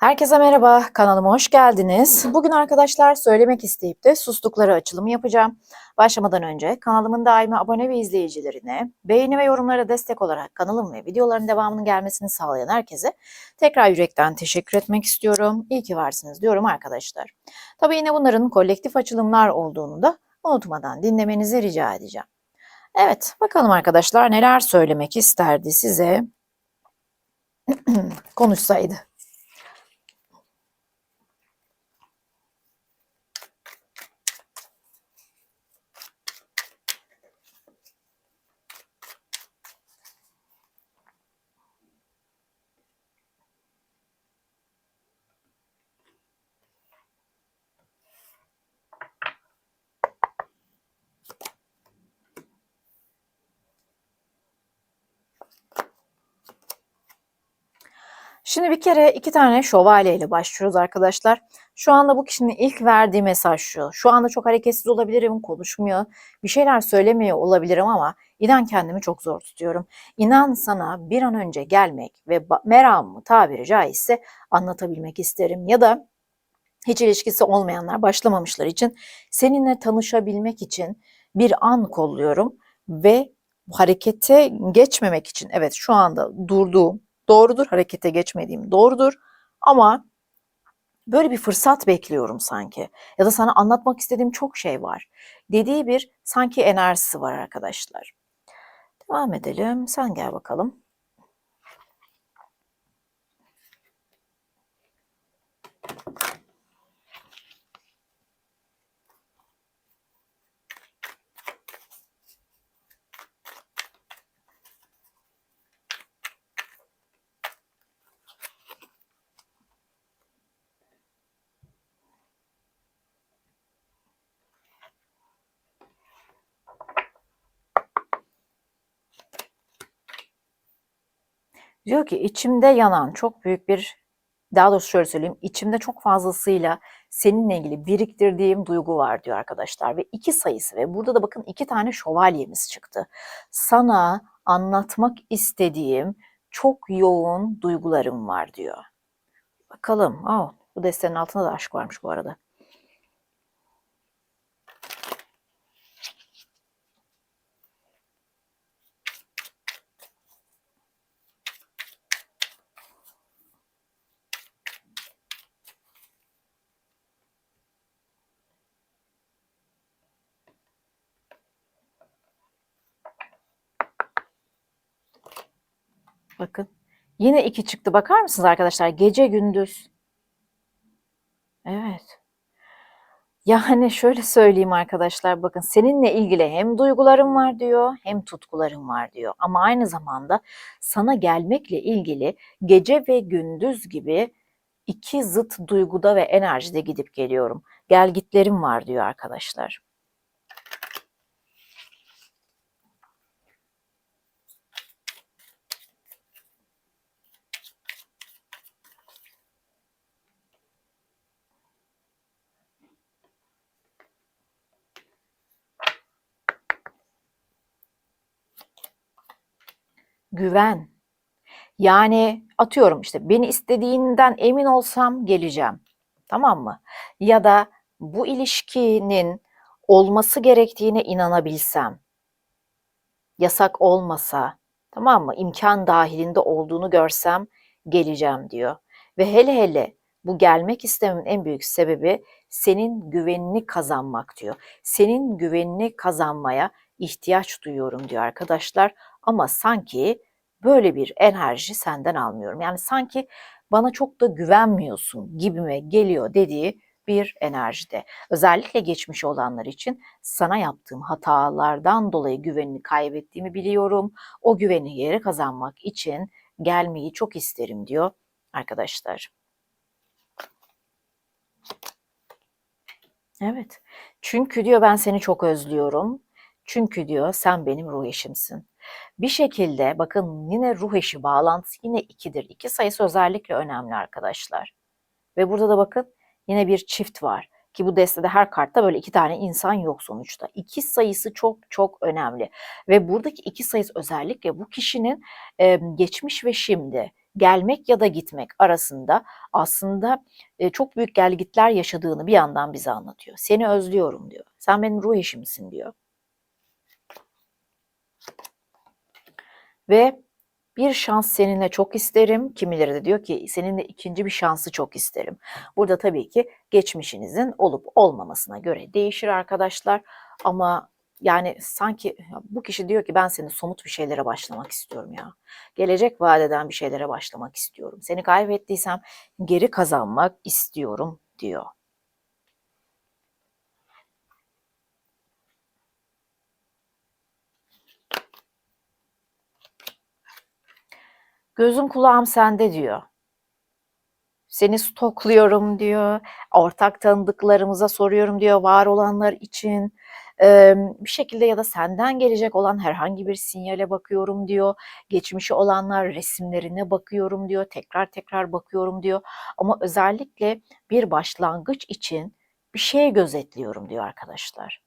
Herkese merhaba, kanalıma hoş geldiniz. Bugün arkadaşlar söylemek isteyip de sustukları açılımı yapacağım. Başlamadan önce kanalımın daimi abone ve izleyicilerine, beğeni ve yorumlara destek olarak kanalım ve videoların devamının gelmesini sağlayan herkese tekrar yürekten teşekkür etmek istiyorum. İyi ki varsınız diyorum arkadaşlar. Tabii yine bunların kolektif açılımlar olduğunu da unutmadan dinlemenizi rica edeceğim. Evet, bakalım arkadaşlar neler söylemek isterdi size konuşsaydı. Şimdi bir kere iki tane şövalye ile başlıyoruz arkadaşlar. Şu anda bu kişinin ilk verdiği mesaj şu. Şu anda çok hareketsiz olabilirim, konuşmuyor, bir şeyler söylemiyor olabilirim ama inan kendimi çok zor tutuyorum. İnan sana bir an önce gelmek ve meramımı tabiri caizse anlatabilmek isterim. Ya da hiç ilişkisi olmayanlar, başlamamışlar için seninle tanışabilmek için bir an kolluyorum ve harekete geçmemek için evet şu anda durduğum doğrudur. Harekete geçmediğim doğrudur. Ama böyle bir fırsat bekliyorum sanki. Ya da sana anlatmak istediğim çok şey var. Dediği bir sanki enerjisi var arkadaşlar. Devam edelim. Sen gel bakalım. Diyor ki içimde yanan çok büyük bir daha doğrusu şöyle söyleyeyim içimde çok fazlasıyla seninle ilgili biriktirdiğim duygu var diyor arkadaşlar ve iki sayısı ve burada da bakın iki tane şövalyemiz çıktı. Sana anlatmak istediğim çok yoğun duygularım var diyor. Bakalım. Oh, bu destenin altında da aşk varmış bu arada. Bakın. Yine iki çıktı. Bakar mısınız arkadaşlar? Gece gündüz. Evet. Yani şöyle söyleyeyim arkadaşlar bakın seninle ilgili hem duygularım var diyor hem tutkularım var diyor. Ama aynı zamanda sana gelmekle ilgili gece ve gündüz gibi iki zıt duyguda ve enerjide gidip geliyorum. Gelgitlerim var diyor arkadaşlar. Güven. Yani atıyorum işte beni istediğinden emin olsam geleceğim. Tamam mı? Ya da bu ilişkinin olması gerektiğine inanabilsem. Yasak olmasa, tamam mı? İmkan dahilinde olduğunu görsem geleceğim diyor. Ve hele hele bu gelmek istememin en büyük sebebi senin güvenini kazanmak diyor. Senin güvenini kazanmaya ihtiyaç duyuyorum diyor arkadaşlar. Ama sanki böyle bir enerji senden almıyorum. Yani sanki bana çok da güvenmiyorsun gibime geliyor dediği bir enerjide. Özellikle geçmiş olanlar için sana yaptığım hatalardan dolayı güvenini kaybettiğimi biliyorum. O güveni geri kazanmak için gelmeyi çok isterim diyor arkadaşlar. Evet. Çünkü diyor ben seni çok özlüyorum. Çünkü diyor sen benim ruh eşimsin. Bir şekilde bakın yine ruh eşi bağlantısı yine ikidir. İki sayısı özellikle önemli arkadaşlar. Ve burada da bakın yine bir çift var. Ki bu destede her kartta böyle iki tane insan yok sonuçta. İki sayısı çok çok önemli. Ve buradaki iki sayısı özellikle bu kişinin e, geçmiş ve şimdi gelmek ya da gitmek arasında aslında e, çok büyük gelgitler yaşadığını bir yandan bize anlatıyor. Seni özlüyorum diyor. Sen benim ruh eşimsin diyor. Ve bir şans seninle çok isterim. Kimileri de diyor ki seninle ikinci bir şansı çok isterim. Burada tabii ki geçmişinizin olup olmamasına göre değişir arkadaşlar. Ama yani sanki bu kişi diyor ki ben seni somut bir şeylere başlamak istiyorum ya. Gelecek vadeden bir şeylere başlamak istiyorum. Seni kaybettiysem geri kazanmak istiyorum diyor. Gözüm kulağım sende diyor. Seni stokluyorum diyor. Ortak tanıdıklarımıza soruyorum diyor var olanlar için. Bir şekilde ya da senden gelecek olan herhangi bir sinyale bakıyorum diyor. Geçmişi olanlar resimlerine bakıyorum diyor. Tekrar tekrar bakıyorum diyor. Ama özellikle bir başlangıç için bir şey gözetliyorum diyor arkadaşlar.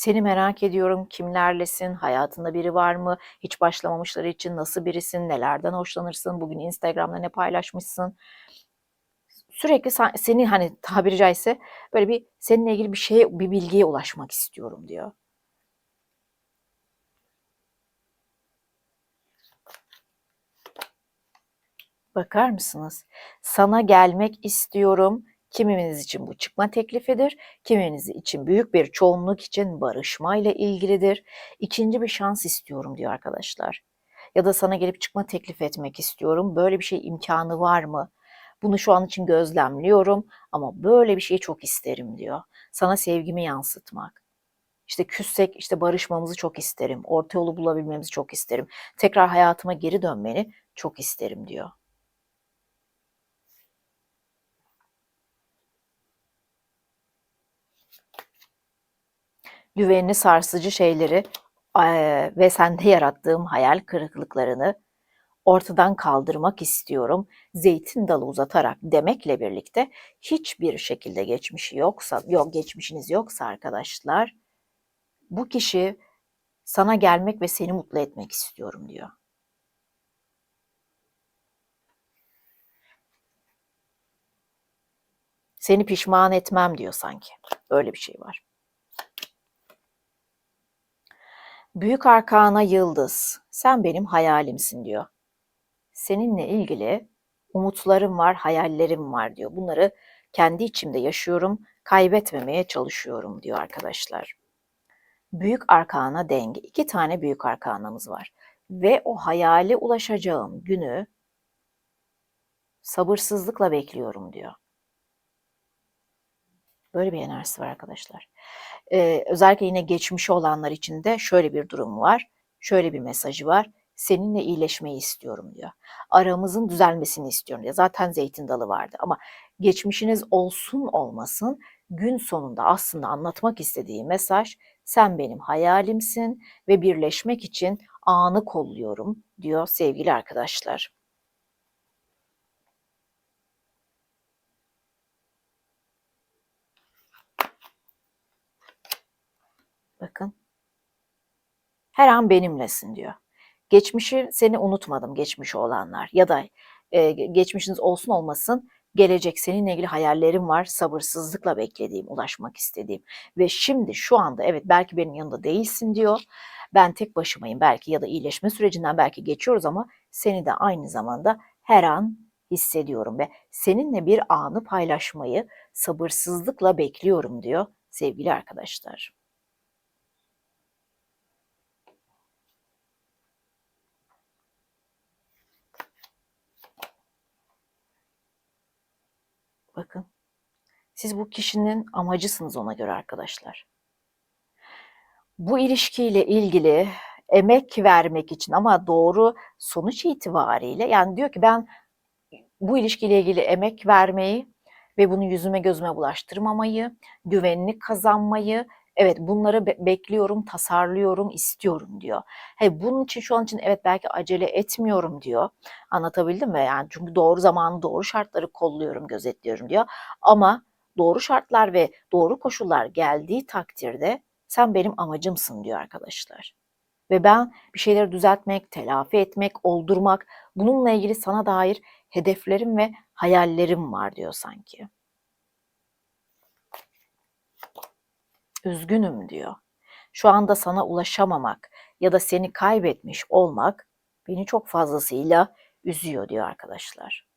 Seni merak ediyorum. Kimlerlesin? Hayatında biri var mı? Hiç başlamamışları için nasıl birisin? Nelerden hoşlanırsın? Bugün Instagram'da ne paylaşmışsın? Sürekli seni hani tabiri caizse böyle bir seninle ilgili bir şeye, bir bilgiye ulaşmak istiyorum diyor. Bakar mısınız? Sana gelmek istiyorum Kimimiz için bu çıkma teklifidir, kiminiz için büyük bir çoğunluk için barışmayla ilgilidir. İkinci bir şans istiyorum diyor arkadaşlar. Ya da sana gelip çıkma teklif etmek istiyorum. Böyle bir şey imkanı var mı? Bunu şu an için gözlemliyorum ama böyle bir şeyi çok isterim diyor. Sana sevgimi yansıtmak. İşte küssek işte barışmamızı çok isterim. Orta yolu bulabilmemizi çok isterim. Tekrar hayatıma geri dönmeni çok isterim diyor. Güvenini sarsıcı şeyleri ve sende yarattığım hayal kırıklıklarını ortadan kaldırmak istiyorum. Zeytin dalı uzatarak demekle birlikte hiçbir şekilde geçmişi yoksa, yok geçmişiniz yoksa arkadaşlar bu kişi sana gelmek ve seni mutlu etmek istiyorum diyor. Seni pişman etmem diyor sanki. Öyle bir şey var. Büyük arkana yıldız, sen benim hayalimsin diyor. Seninle ilgili umutlarım var, hayallerim var diyor. Bunları kendi içimde yaşıyorum, kaybetmemeye çalışıyorum diyor arkadaşlar. Büyük arkana denge. iki tane büyük arkanamız var. Ve o hayale ulaşacağım günü sabırsızlıkla bekliyorum diyor. Böyle bir enerjisi var arkadaşlar. Ee, özellikle yine geçmişi olanlar için de şöyle bir durum var. Şöyle bir mesajı var. Seninle iyileşmeyi istiyorum diyor. Aramızın düzelmesini istiyorum diyor. Zaten zeytin dalı vardı ama geçmişiniz olsun olmasın gün sonunda aslında anlatmak istediği mesaj sen benim hayalimsin ve birleşmek için anı kolluyorum diyor sevgili arkadaşlar. Bakın. Her an benimlesin diyor. Geçmişi seni unutmadım geçmişi olanlar ya da e, geçmişiniz olsun olmasın gelecek seninle ilgili hayallerim var sabırsızlıkla beklediğim ulaşmak istediğim ve şimdi şu anda evet belki benim yanında değilsin diyor ben tek başımayım belki ya da iyileşme sürecinden belki geçiyoruz ama seni de aynı zamanda her an hissediyorum ve seninle bir anı paylaşmayı sabırsızlıkla bekliyorum diyor sevgili arkadaşlar. Bakın. Siz bu kişinin amacısınız ona göre arkadaşlar. Bu ilişkiyle ilgili emek vermek için ama doğru sonuç itibariyle yani diyor ki ben bu ilişkiyle ilgili emek vermeyi ve bunu yüzüme gözüme bulaştırmamayı, güvenini kazanmayı Evet bunları be- bekliyorum, tasarlıyorum, istiyorum diyor. He, bunun için şu an için evet belki acele etmiyorum diyor. Anlatabildim mi? Yani çünkü doğru zamanı, doğru şartları kolluyorum, gözetliyorum diyor. Ama doğru şartlar ve doğru koşullar geldiği takdirde sen benim amacımsın diyor arkadaşlar. Ve ben bir şeyleri düzeltmek, telafi etmek, oldurmak, bununla ilgili sana dair hedeflerim ve hayallerim var diyor sanki. Üzgünüm diyor. Şu anda sana ulaşamamak ya da seni kaybetmiş olmak beni çok fazlasıyla üzüyor diyor arkadaşlar.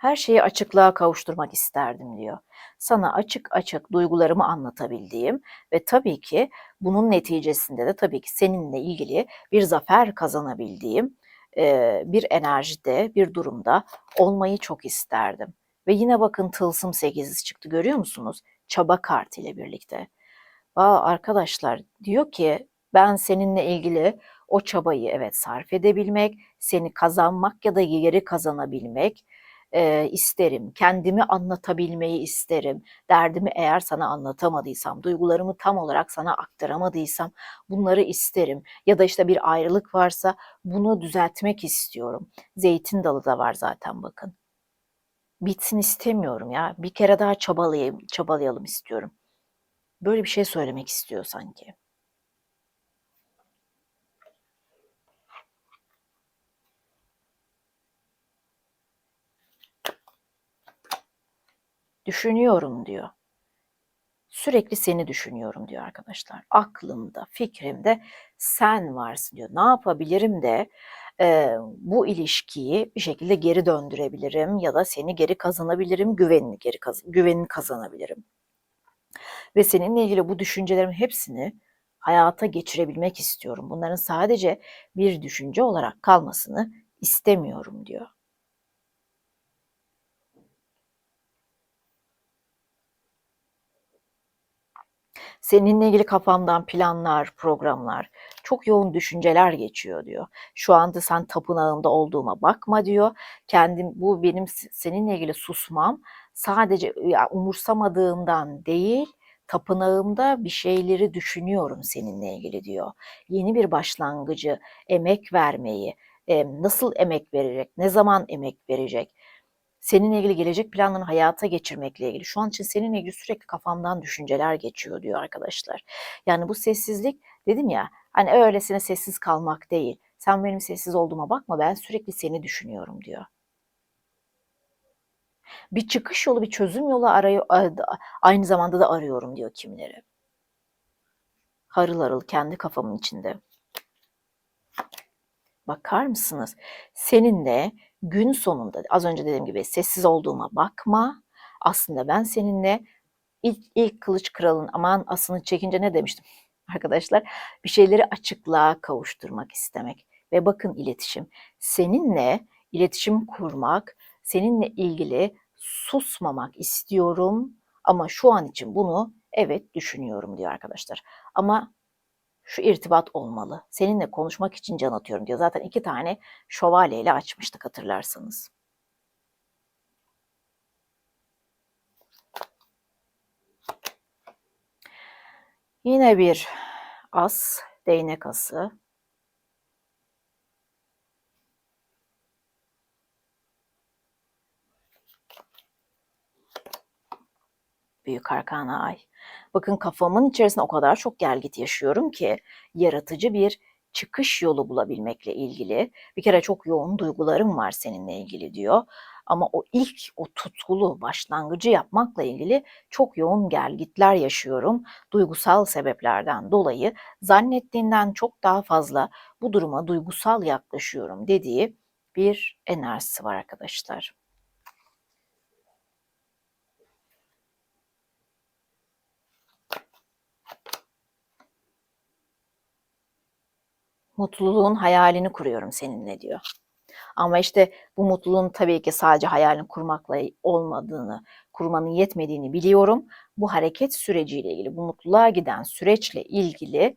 Her şeyi açıklığa kavuşturmak isterdim diyor. Sana açık açık duygularımı anlatabildiğim ve tabii ki bunun neticesinde de tabii ki seninle ilgili bir zafer kazanabildiğim bir enerjide, bir durumda olmayı çok isterdim. Ve yine bakın tılsım 8'i çıktı görüyor musunuz? Çaba kartı ile birlikte. Aa, arkadaşlar diyor ki ben seninle ilgili o çabayı evet sarf edebilmek, seni kazanmak ya da geri kazanabilmek, e, isterim. Kendimi anlatabilmeyi isterim. Derdimi eğer sana anlatamadıysam, duygularımı tam olarak sana aktaramadıysam bunları isterim. Ya da işte bir ayrılık varsa bunu düzeltmek istiyorum. Zeytin dalı da var zaten bakın. Bitsin istemiyorum ya. Bir kere daha çabalayayım, çabalayalım istiyorum. Böyle bir şey söylemek istiyor sanki. Düşünüyorum diyor. Sürekli seni düşünüyorum diyor arkadaşlar. Aklımda, fikrimde sen varsın diyor. Ne yapabilirim de e, bu ilişkiyi bir şekilde geri döndürebilirim ya da seni geri kazanabilirim, güvenini geri kaz güvenini kazanabilirim. Ve seninle ilgili bu düşüncelerim hepsini hayata geçirebilmek istiyorum. Bunların sadece bir düşünce olarak kalmasını istemiyorum diyor. Seninle ilgili kafamdan planlar, programlar, çok yoğun düşünceler geçiyor diyor. Şu anda sen tapınağımda olduğuma bakma diyor. Kendim bu benim seninle ilgili susmam sadece ya, umursamadığımdan değil, tapınağımda bir şeyleri düşünüyorum seninle ilgili diyor. Yeni bir başlangıcı, emek vermeyi, nasıl emek verecek, ne zaman emek verecek, seninle ilgili gelecek planlarını hayata geçirmekle ilgili. Şu an için seninle ilgili sürekli kafamdan düşünceler geçiyor diyor arkadaşlar. Yani bu sessizlik dedim ya hani öylesine sessiz kalmak değil. Sen benim sessiz olduğuma bakma ben sürekli seni düşünüyorum diyor. Bir çıkış yolu, bir çözüm yolu arıyor, aynı zamanda da arıyorum diyor kimleri. Harıl harıl kendi kafamın içinde. Bakar mısınız? Seninle gün sonunda az önce dediğim gibi sessiz olduğuma bakma. Aslında ben seninle ilk, ilk kılıç kralın aman asını çekince ne demiştim arkadaşlar? Bir şeyleri açıklığa kavuşturmak istemek. Ve bakın iletişim. Seninle iletişim kurmak, seninle ilgili susmamak istiyorum ama şu an için bunu evet düşünüyorum diyor arkadaşlar. Ama şu irtibat olmalı. Seninle konuşmak için can atıyorum diyor. Zaten iki tane şövalyeyle açmıştık hatırlarsanız. Yine bir as, değnek ası. Büyük arkana ay. Bakın kafamın içerisinde o kadar çok gelgit yaşıyorum ki yaratıcı bir çıkış yolu bulabilmekle ilgili. Bir kere çok yoğun duygularım var seninle ilgili diyor. Ama o ilk o tutkulu başlangıcı yapmakla ilgili çok yoğun gelgitler yaşıyorum. Duygusal sebeplerden dolayı zannettiğinden çok daha fazla bu duruma duygusal yaklaşıyorum dediği bir enerjisi var arkadaşlar. Mutluluğun hayalini kuruyorum seninle diyor. Ama işte bu mutluluğun tabii ki sadece hayalini kurmakla olmadığını, kurmanın yetmediğini biliyorum. Bu hareket süreciyle ilgili, bu mutluluğa giden süreçle ilgili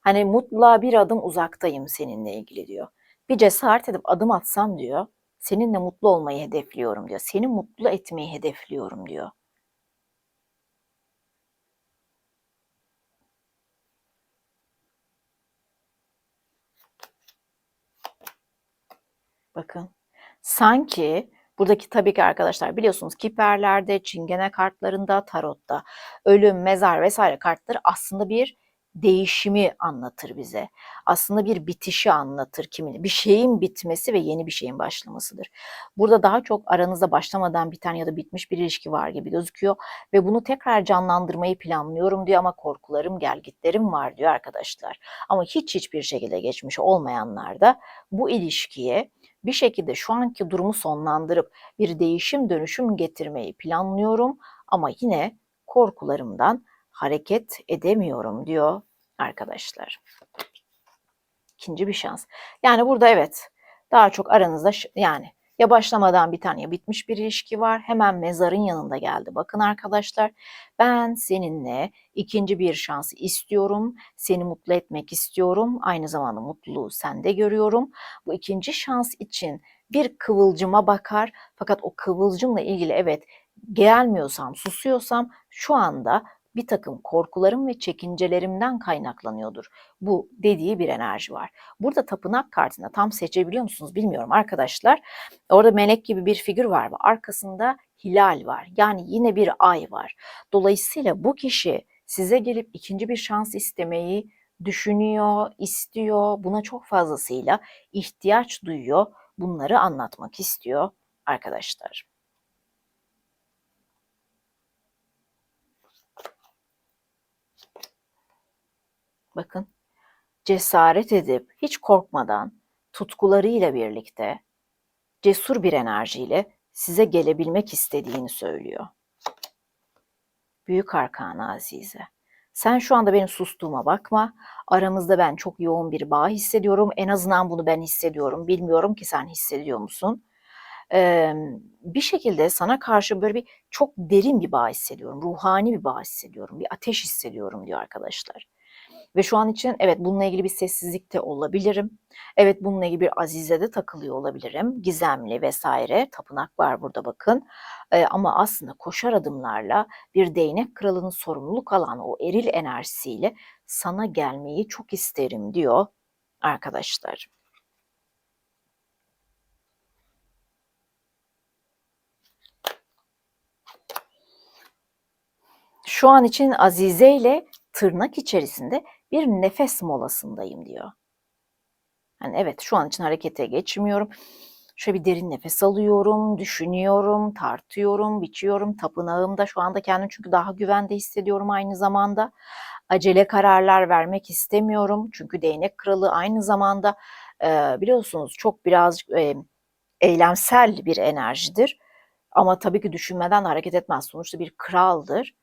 hani mutluluğa bir adım uzaktayım seninle ilgili diyor. Bir cesaret edip adım atsam diyor, seninle mutlu olmayı hedefliyorum diyor. Seni mutlu etmeyi hedefliyorum diyor. Bakın. Sanki buradaki tabii ki arkadaşlar biliyorsunuz kiperlerde, çingene kartlarında, tarotta ölüm, mezar vesaire kartları aslında bir değişimi anlatır bize. Aslında bir bitişi anlatır kimin. Bir şeyin bitmesi ve yeni bir şeyin başlamasıdır. Burada daha çok aranızda başlamadan biten ya da bitmiş bir ilişki var gibi gözüküyor ve bunu tekrar canlandırmayı planlıyorum diyor ama korkularım, gelgitlerim var diyor arkadaşlar. Ama hiç hiçbir şekilde geçmiş olmayanlar da bu ilişkiye bir şekilde şu anki durumu sonlandırıp bir değişim dönüşüm getirmeyi planlıyorum ama yine korkularımdan hareket edemiyorum diyor arkadaşlar. İkinci bir şans. Yani burada evet daha çok aranızda yani ya başlamadan bir tane ya bitmiş bir ilişki var. Hemen mezarın yanında geldi. Bakın arkadaşlar ben seninle ikinci bir şans istiyorum. Seni mutlu etmek istiyorum. Aynı zamanda mutluluğu sende görüyorum. Bu ikinci şans için bir kıvılcıma bakar. Fakat o kıvılcımla ilgili evet gelmiyorsam, susuyorsam şu anda bir takım korkularım ve çekincelerimden kaynaklanıyordur. Bu dediği bir enerji var. Burada tapınak kartında tam seçebiliyor musunuz bilmiyorum arkadaşlar. Orada melek gibi bir figür var ve arkasında hilal var. Yani yine bir ay var. Dolayısıyla bu kişi size gelip ikinci bir şans istemeyi düşünüyor, istiyor. Buna çok fazlasıyla ihtiyaç duyuyor. Bunları anlatmak istiyor arkadaşlar. Bakın cesaret edip hiç korkmadan tutkularıyla birlikte cesur bir enerjiyle size gelebilmek istediğini söylüyor. Büyük Arkan Azize. Sen şu anda benim sustuğuma bakma. Aramızda ben çok yoğun bir bağ hissediyorum. En azından bunu ben hissediyorum. Bilmiyorum ki sen hissediyor musun? Ee, bir şekilde sana karşı böyle bir çok derin bir bağ hissediyorum. Ruhani bir bağ hissediyorum. Bir ateş hissediyorum diyor arkadaşlar. Ve şu an için evet bununla ilgili bir sessizlikte olabilirim. Evet bununla ilgili bir azizede takılıyor olabilirim. Gizemli vesaire tapınak var burada bakın. Ee, ama aslında koşar adımlarla bir değnek kralının sorumluluk alan o eril enerjisiyle sana gelmeyi çok isterim diyor arkadaşlar. Şu an için Azize ile tırnak içerisinde bir nefes molasındayım diyor. Yani evet şu an için harekete geçmiyorum. Şöyle bir derin nefes alıyorum, düşünüyorum, tartıyorum, biçiyorum. Tapınağımda şu anda kendimi çünkü daha güvende hissediyorum aynı zamanda. Acele kararlar vermek istemiyorum. Çünkü değnek kralı aynı zamanda e, biliyorsunuz çok birazcık e, eylemsel bir enerjidir. Ama tabii ki düşünmeden hareket etmez. Sonuçta bir kraldır.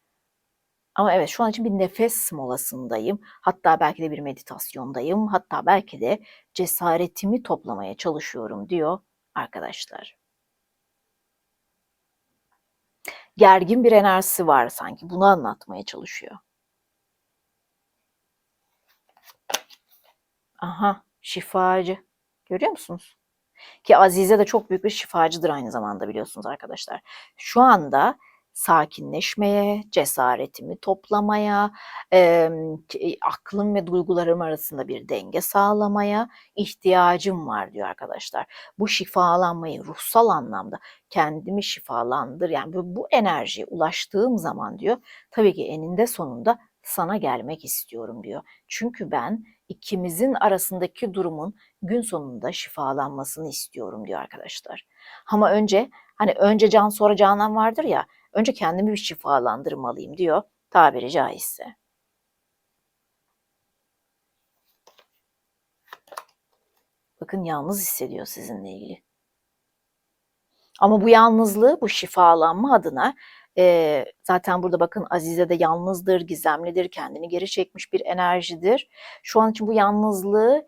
Ama evet şu an için bir nefes molasındayım. Hatta belki de bir meditasyondayım. Hatta belki de cesaretimi toplamaya çalışıyorum diyor arkadaşlar. Gergin bir enerjisi var sanki. Bunu anlatmaya çalışıyor. Aha, şifacı. Görüyor musunuz? Ki Azize de çok büyük bir şifacıdır aynı zamanda biliyorsunuz arkadaşlar. Şu anda sakinleşmeye, cesaretimi toplamaya, e, aklım ve duygularım arasında bir denge sağlamaya ihtiyacım var diyor arkadaşlar. Bu şifalanmayı ruhsal anlamda kendimi şifalandır. Yani bu, bu enerjiye ulaştığım zaman diyor tabii ki eninde sonunda sana gelmek istiyorum diyor. Çünkü ben ikimizin arasındaki durumun gün sonunda şifalanmasını istiyorum diyor arkadaşlar. Ama önce hani önce can sonra canan vardır ya Önce kendimi bir şifalandırmalıyım diyor tabiri caizse. Bakın yalnız hissediyor sizinle ilgili. Ama bu yalnızlığı, bu şifalanma adına e, zaten burada bakın Azize de yalnızdır, gizemlidir, kendini geri çekmiş bir enerjidir. Şu an için bu yalnızlığı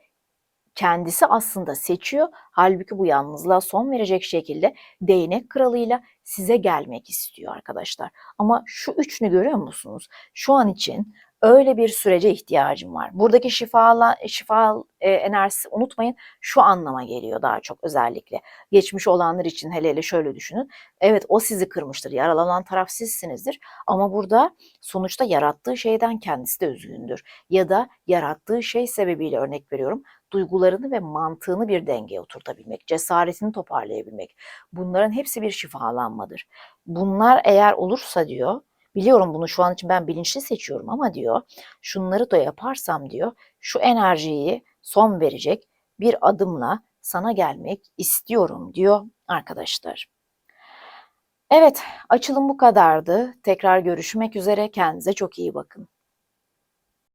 kendisi aslında seçiyor. Halbuki bu yalnızlığa son verecek şekilde değnek kralıyla size gelmek istiyor arkadaşlar. Ama şu üçünü görüyor musunuz? Şu an için öyle bir sürece ihtiyacım var. Buradaki şifala, şifa e, enerjisi unutmayın şu anlama geliyor daha çok özellikle. Geçmiş olanlar için hele hele şöyle düşünün. Evet o sizi kırmıştır. Yaralanan taraf sizsinizdir. Ama burada sonuçta yarattığı şeyden kendisi de üzgündür. Ya da yarattığı şey sebebiyle örnek veriyorum duygularını ve mantığını bir dengeye oturtabilmek, cesaretini toparlayabilmek. Bunların hepsi bir şifalanmadır. Bunlar eğer olursa diyor, biliyorum bunu şu an için ben bilinçli seçiyorum ama diyor, şunları da yaparsam diyor, şu enerjiyi son verecek bir adımla sana gelmek istiyorum diyor arkadaşlar. Evet, açılım bu kadardı. Tekrar görüşmek üzere. Kendinize çok iyi bakın.